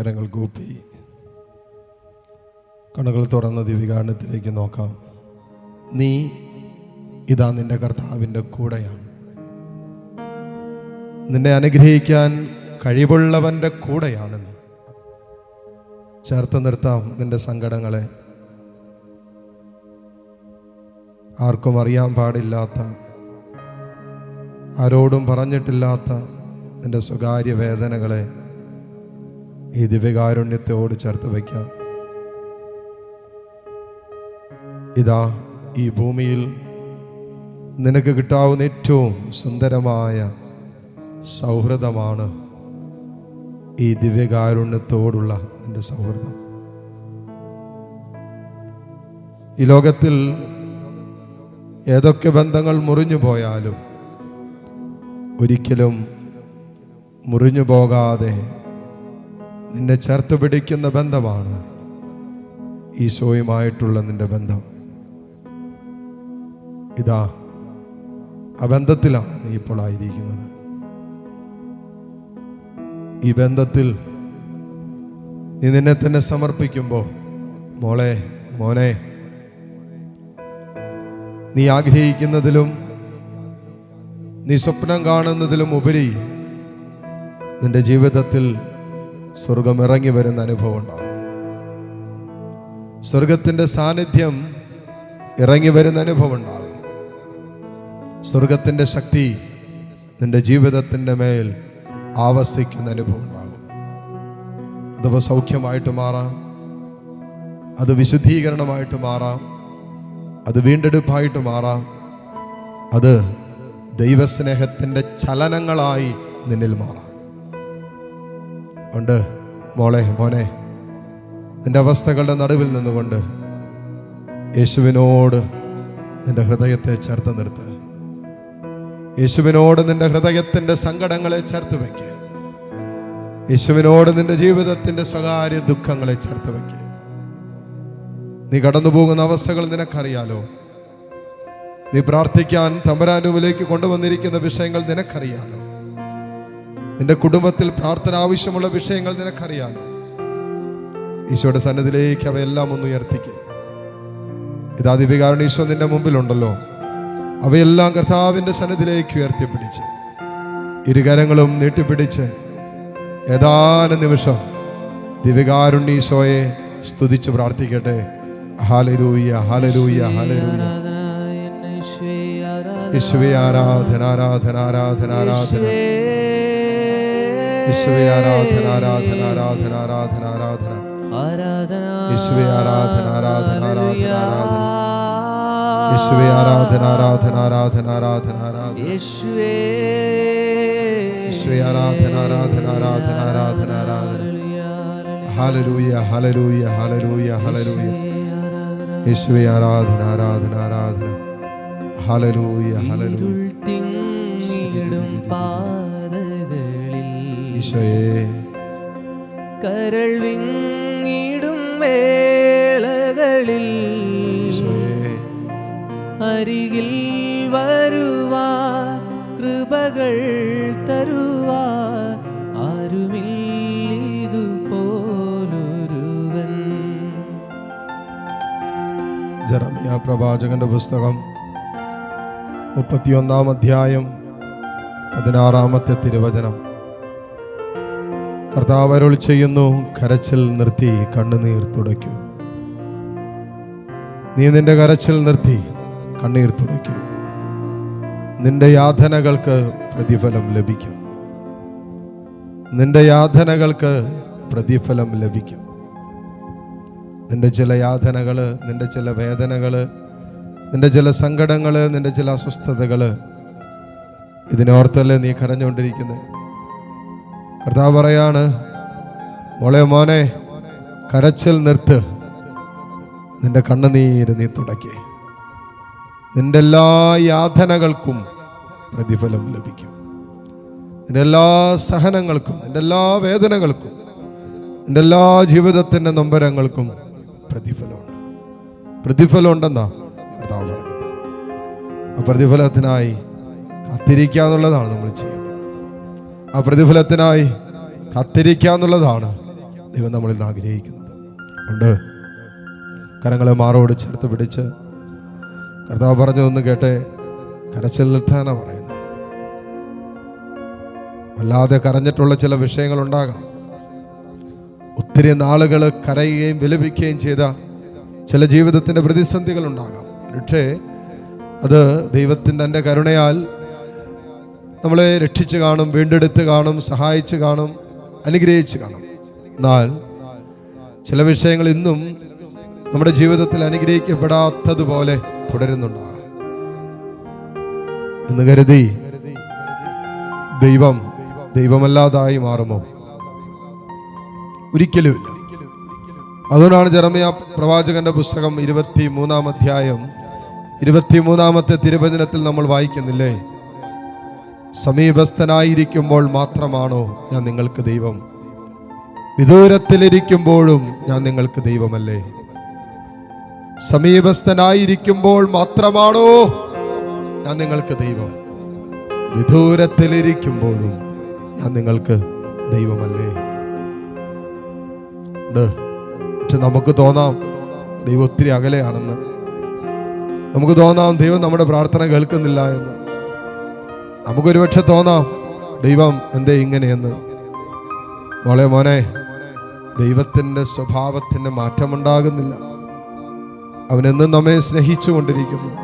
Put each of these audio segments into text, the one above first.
കരങ്ങൾ കൂപ്പി. കണ്ണുകൾ തുറന്ന ദിവികാരണത്തിലേക്ക് നോക്കാം. നീ ഇതാ നിന്റെ കർത്താവിന്റെ കൂടെയാണ്. നിന്നെ അനുഗ്രഹിക്കാൻ കഴിവുള്ളവന്റെ കൂടെയാണ് നീ. ചേർത്ത് നിർത്താം നിന്റെ സങ്കടങ്ങളെ. ആർക്കും അറിയാൻ പാടില്ലാത്ത ആരോടും പറഞ്ഞിട്ടില്ലാത്ത നിന്റെ സ്വകാര്യ വേദനകളെ. ഈ ദിവ്യകാരുണ്യത്തോട് ചേർത്ത് വയ്ക്കാം. ഇതാ ഈ ഭൂമിയിൽ നിനക്ക് കിട്ടാവുന്ന ഏറ്റവും സുന്ദരമായ സൗഹൃദമാണ് ഈ ദിവ്യകാരുണ്യത്തോടുള്ള എന്റെ സൗഹൃദം. ഈ ലോകത്തിൽ ഏതൊക്കെ ബന്ധങ്ങൾ മുറിഞ്ഞു പോയാലും ഒരിക്കലും മുറിഞ്ഞു പോകാതെ നിന്നെ ചേർത്ത് പിടിക്കുന്ന ബന്ധമാണ് ഈശോയുമായിട്ടുള്ള നിന്റെ ബന്ധം. ഇതാ ആ ബന്ധത്തിലാണ് നീ ഇപ്പോൾ ആയിരിക്കുന്നത്. ഈ ബന്ധത്തിൽ നീ നിന്നെ തന്നെ സമർപ്പിക്കുമ്പോൾ മോളെ മോനെ നീ ആഗ്രഹിക്കുന്നതിലും നീ സ്വപ്നം കാണുന്നതിലും ഉപരി നിന്റെ ജീവിതത്തിൽ സ്വർഗം ഇറങ്ങി വരുന്ന അനുഭവം ഉണ്ടാവും. സ്വർഗത്തിന്റെ സാന്നിധ്യം ഇറങ്ങി വരുന്ന അനുഭവം ഉണ്ടാവും. സ്വർഗത്തിന്റെ ശക്തി നിന്റെ ജീവിതത്തിന്റെ മേൽ ആവസിക്കുന്ന അനുഭവം ഉണ്ടാകും അഥവാ സൗഖ്യമായിട്ട് മാറാം. അത് വിശുദ്ധീകരണമായിട്ട് മാറാം. അത് വീണ്ടെടുപ്പായിട്ട് മാറാം. അത് ദൈവസ്നേഹത്തിന്റെ ചലനങ്ങളായി നിന്നിൽ മാറാം. ഉണ്ട്. മോളെ മോനെ നിന്റെ അവസ്ഥകളുടെ നടുവിൽ നിന്നുകൊണ്ട് യേശുവിനോട് നിന്റെ ഹൃദയത്തെ ചേർത്ത് നിർത്ത്. യേശുവിനോട് നിന്റെ ഹൃദയത്തിന്റെ സങ്കടങ്ങളെ ചേർത്ത് വയ്ക്കുക യേശുവിനോട് നിന്റെ ജീവിതത്തിന്റെ സ്വകാര്യ ദുഃഖങ്ങളെ ചേർത്ത് വയ്ക്കുക നീ കടന്നു പോകുന്ന അവസ്ഥകൾ നിനക്കറിയാലോ? നീ പ്രാർത്ഥിക്കാൻ തമ്പരാനുവിലേക്ക് കൊണ്ടുവന്നിരിക്കുന്ന വിഷയങ്ങൾ നിനക്കറിയാലോ? നിന്റെ കുടുംബത്തിൽ പ്രാർത്ഥന ആവശ്യമുള്ള വിഷയങ്ങൾ നിനക്കറിയാം. ഈശോയുടെ സന്നദ്ധിയിലേക്ക് അവയെല്ലാം ഒന്ന് ഉയർത്തിക്ക്. ഇതാ ദിവ്യകാരണ ഈശോ നിന്റെ മുമ്പിലുണ്ടല്ലോ. അവയെല്ലാം കർത്താവിന്റെ സന്നദ്ധിയിലേക്ക് ഉയർത്തിപ്പിടിച്ച് ഇരുകരങ്ങളും നീട്ടിപ്പിടിച്ച് ഏതാനും നിമിഷം ദിവികാരുണ്ണീശോയെ സ്തുതിച്ച് പ്രാർത്ഥിക്കട്ടെ. ഹാലരൂയ ഹാലരൂയ ഹാലരൂയ ഈശ്വേ ആരാധന ആരാധന ആരാധന ആരാധന. യേശുവേ ആരാധന ആരാധന ആരാധന ആരാധന ആരാധന ആരാധന യേശുവേ ആരാധന ആരാധന ആരാധന ആരാധന യേശുവേ ആരാധന ആരാധന ആരാധന ആരാധന ആരാധന യേശുവേ യേശുവേ ആരാധന ആരാധന ആരാധന ആരാധന ആരാധന ഹാലലൂയ ഹാലലൂയ ഹാലലൂയ ഹാലലൂയ യേശുവേ ആരാധന ആരാധന ആരാധന ഹാലലൂയ ഇരുൾ തിങ്ങിടും പാതകളിൽ ഈശോയെ. കരൾ വിങ്ങിടും വേളകളിൽ. അരികിൽ വരുവാ കൃപകൾ തരുവാ ആരുമില്ലിതുപോലൊരുവൻ. ജറമിയ പ്രവാചകന്റെ പുസ്തകം മുപ്പത്തിയൊന്നാം അധ്യായം പതിനാറാമത്തെ തിരുവചനം. കർത്താവ് അരുൾ ചെയ്യുന്നു കരച്ചിൽ നിർത്തി കണ്ണുനീർ തുടയ്ക്കൂ. നീ നിന്റെ കരച്ചിൽ നിർത്തി കണ്ണീർ തുടയ്ക്കൂ. നിന്റെ യാതനകൾക്ക് പ്രതിഫലം ലഭിക്കും. നിന്റെ യാതനകൾക്ക് പ്രതിഫലം ലഭിക്കും. നിന്റെ ചില യാതനകൾ നിന്റെ ചില വേദനകൾ നിന്റെ ചില സങ്കടങ്ങൾ നിന്റെ ചില അസ്വസ്ഥതകൾ ഇതിനോർത്തല്ലേ നീ കരഞ്ഞുകൊണ്ടിരിക്കുന്നത്? കർത്താവ് പറയാണ് മോളെ മോനെ കരച്ചിൽ നിർത്ത്. നിന്റെ കണ്ണുനീര് നീ തുടക്കേ നിന്റെ എല്ലാ യാതനകൾക്കും പ്രതിഫലം ലഭിക്കും. നിന്റെ എല്ലാ സഹനങ്ങൾക്കും നിന്റെ എല്ലാ വേദനകൾക്കും നിന്റെ എല്ലാ ജീവിതത്തിന്റെ നൊമ്പരങ്ങൾക്കും പ്രതിഫലമുണ്ട്. പ്രതിഫലം ഉണ്ടെന്നാ കർത്താവ് പറഞ്ഞത്. ആ പ്രതിഫലത്തിനായി കാത്തിരിക്കുക എന്നുള്ളതാണ് നമ്മൾ ചെയ്യേണ്ടത് ആ പ്രതിഫലത്തിനായി കത്തിരിക്കുക എന്നുള്ളതാണ് ദൈവം നമ്മളിൽ നിന്ന് ആഗ്രഹിക്കുന്നത്. ഉണ്ട്. കരങ്ങളെ മാറോട് ചേർത്ത് പിടിച്ച് കർത്താവ് പറഞ്ഞതൊന്ന് കേട്ടെ. കരച്ചിൽ പറയുന്നു വല്ലാതെ കരഞ്ഞിട്ടുള്ള ചില വിഷയങ്ങൾ വിഷയങ്ങളുണ്ടാകാം. ഒത്തിരി നാളുകൾ കരയുകയും വിലപിക്കുകയും ചെയ്ത ചില ജീവിതത്തിന്റെ പ്രതിസന്ധികൾ ഉണ്ടാകാം പക്ഷേ അത് ദൈവത്തിന്റെ കരുണയാൽ നമ്മളെ രക്ഷിച്ച് കാണും വീണ്ടെടുത്ത് കാണും സഹായിച്ച് കാണും അനുഗ്രഹിച്ച് കാണും. എന്നാൽ ചില വിഷയങ്ങൾ ഇന്നും നമ്മുടെ ജീവിതത്തിൽ അനുഗ്രഹിക്കപ്പെടാത്തതുപോലെ തുടരുന്നുണ്ടാകാം. എന്ന് കരുതി ദൈവം ദൈവമല്ലാതായി മാറുമോ? ഒരിക്കലുമില്ല അതുകൊണ്ടാണ് ജെറമിയ പ്രവാചകന്റെ പുസ്തകം ഇരുപത്തി മൂന്നാം അധ്യായം ഇരുപത്തി മൂന്നാമത്തെ തിരുവചനത്തിൽ നമ്മൾ വായിക്കുന്നില്ലേ? സമീപസ്ഥനായിരിക്കുമ്പോൾ മാത്രമാണോ ഞാൻ നിങ്ങൾക്ക് ദൈവം? വിദൂരത്തിലിരിക്കുമ്പോഴും ഞാൻ നിങ്ങൾക്ക് ദൈവമല്ലേ? സമീപസ്ഥനായിരിക്കുമ്പോൾ മാത്രമാണോ ഞാൻ നിങ്ങൾക്ക് ദൈവം? വിദൂരത്തിലിരിക്കുമ്പോഴും ഞാൻ നിങ്ങൾക്ക് ദൈവമല്ലേ? പക്ഷെ നമുക്ക് തോന്നാം ദൈവം ഒത്തിരി അകലെയാണെന്ന്. നമുക്ക് തോന്നാം ദൈവം നമ്മുടെ പ്രാർത്ഥന കേൾക്കുന്നില്ല എന്ന്. നമുക്കൊരു പക്ഷെ തോന്നാം ദൈവം എന്തേ ഇങ്ങനെയെന്ന്. മോളെ മോനെ ദൈവത്തിന്റെ സ്വഭാവത്തിന് മാറ്റമുണ്ടാകുന്നില്ല. അവനെന്നും നമ്മെ സ്നേഹിച്ചു കൊണ്ടിരിക്കുന്നു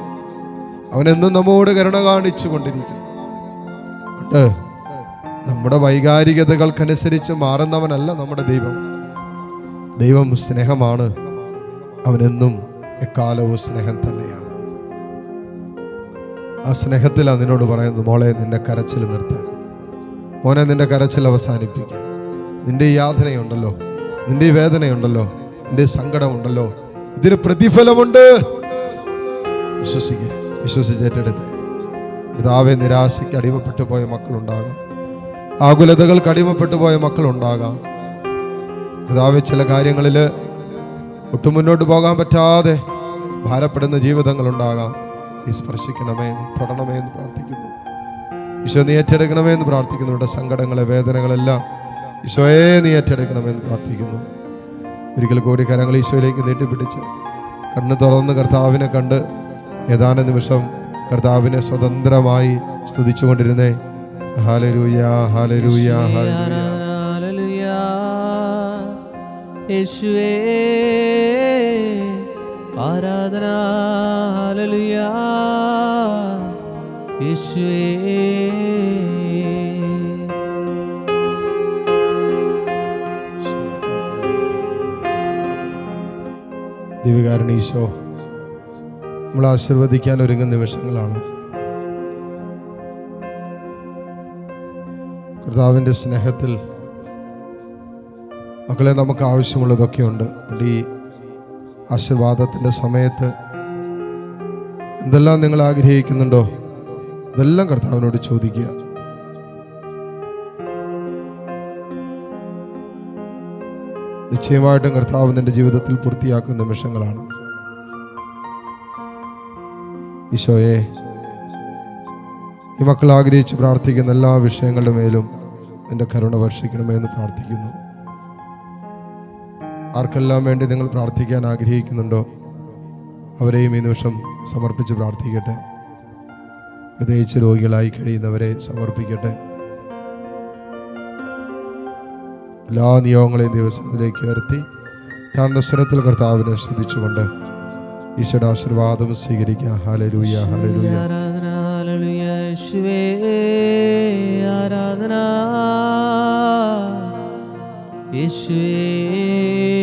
അവനെന്നും നമ്മോട് കരുണ കാണിച്ചു കൊണ്ടിരിക്കുന്നു. നമ്മുടെ വൈകാരികതകൾക്കനുസരിച്ച് മാറുന്നവനല്ല നമ്മുടെ ദൈവം. ദൈവം സ്നേഹമാണ്. അവനെന്നും എക്കാലവും സ്നേഹം തന്നെയാണ്. ആ സ്നേഹത്തിൽ നിന്നോട് പറയുന്നത് മോളെ നിന്റെ കരച്ചിൽ നിർത്താൻ മോനെ നിന്റെ കരച്ചിൽ അവസാനിപ്പിക്കാൻ നിന്റെ ഈ യാതനയുണ്ടല്ലോ നിന്റെ ഈ വേദനയുണ്ടല്ലോ നിന്റെ സങ്കടമുണ്ടല്ലോ ഇതിന് പ്രതിഫലമുണ്ട്. വിശ്വസിക്കുക വിശ്വസിച്ചേറ്റെടുത്ത് പിതാവെ നിരാശയ്ക്ക് അടിമപ്പെട്ടു പോയ മക്കളുണ്ടാകാം. ആകുലതകൾക്ക് അടിമപ്പെട്ടു പോയ മക്കളുണ്ടാകാം. പിതാവെ ചില കാര്യങ്ങളിൽ ഒട്ടും മുന്നോട്ട് പോകാൻ പറ്റാതെ ഭാരപ്പെടുന്ന ജീവിതങ്ങളുണ്ടാകാം. നീ സ്പർശിക്കണമേ നീ തൊടണമേ എന്ന് പ്രാർത്ഥിക്കുന്നു ഈശോ നീ ഏറ്റെടുക്കണമേ എന്ന് പ്രാർത്ഥിക്കുന്നു ഇവിടെ സങ്കടങ്ങളെ വേദനകളെല്ലാം ഈശോയെ നീ ഏറ്റെടുക്കണമെന്ന് പ്രാർത്ഥിക്കുന്നു ഒരിക്കൽ കൂടി കരങ്ങൾ ഈശോയിലേക്ക് നീട്ടിപ്പിടിച്ച് കണ്ണ് തുറന്ന് കർത്താവിനെ കണ്ട് ഏതാനും നിമിഷം കർത്താവിനെ സ്വതന്ത്രമായി സ്തുതിച്ചുകൊണ്ടിരുന്നേ ഹാലരൂയ ഹാലരൂയ. യേശുവേ ആരാധന ഹല്ലേലൂയ. യേശുവേ. നമ്മൾ ആശീർവദിക്കാൻ ഒരുങ്ങുന്ന നിമിഷങ്ങളാണ്. കർത്താവിന്റെ സ്നേഹത്തിൽ മക്കളെ നമുക്ക് ആവശ്യമുള്ളതൊക്കെ ഉണ്ട്. അതുകൊണ്ട് ഈ ആശീർവാദത്തിന്റെ സമയത്ത് എന്തെല്ലാം നിങ്ങൾ ആഗ്രഹിക്കുന്നുണ്ടോ? ഇതെല്ലാം കർത്താവിനോട് ചോദിക്കുക. നിശ്ചയമായിട്ടും കർത്താവ് നിന്റെ ജീവിതത്തിൽ പൂർത്തിയാക്കുന്ന നിമിഷങ്ങളാണ്. ഈശോയെ ഈ മക്കൾ ആഗ്രഹിച്ച് പ്രാർത്ഥിക്കുന്ന എല്ലാ വിഷയങ്ങളുടെ മേലും നിന്റെ കരുണ വർഷിക്കണമേ എന്ന് പ്രാർത്ഥിക്കുന്നു. ആർക്കെല്ലാം വേണ്ടി നിങ്ങൾ പ്രാർത്ഥിക്കാൻ ആഗ്രഹിക്കുന്നുണ്ടോ? അവരെയും ഈ നിമിഷം സമർപ്പിച്ച് പ്രാർത്ഥിക്കട്ടെ. പ്രത്യേകിച്ച് രോഗികളായി കഴിയുന്നവരെ സമർപ്പിക്കട്ടെ. എല്ലാ നിയോഗങ്ങളെയും ദിവസത്തിലേക്ക് ഉയർത്തി താഴ്ന്ന സ്വരത്തിൽ കർത്താവിനെ ശ്രദ്ധിച്ചുകൊണ്ട് ഈശോയുടെ ആശീർവാദം സ്വീകരിക്കുക ഹലരൂയ ഹാലരൂയ ആരാധന ആരാധന. യേശുവേ.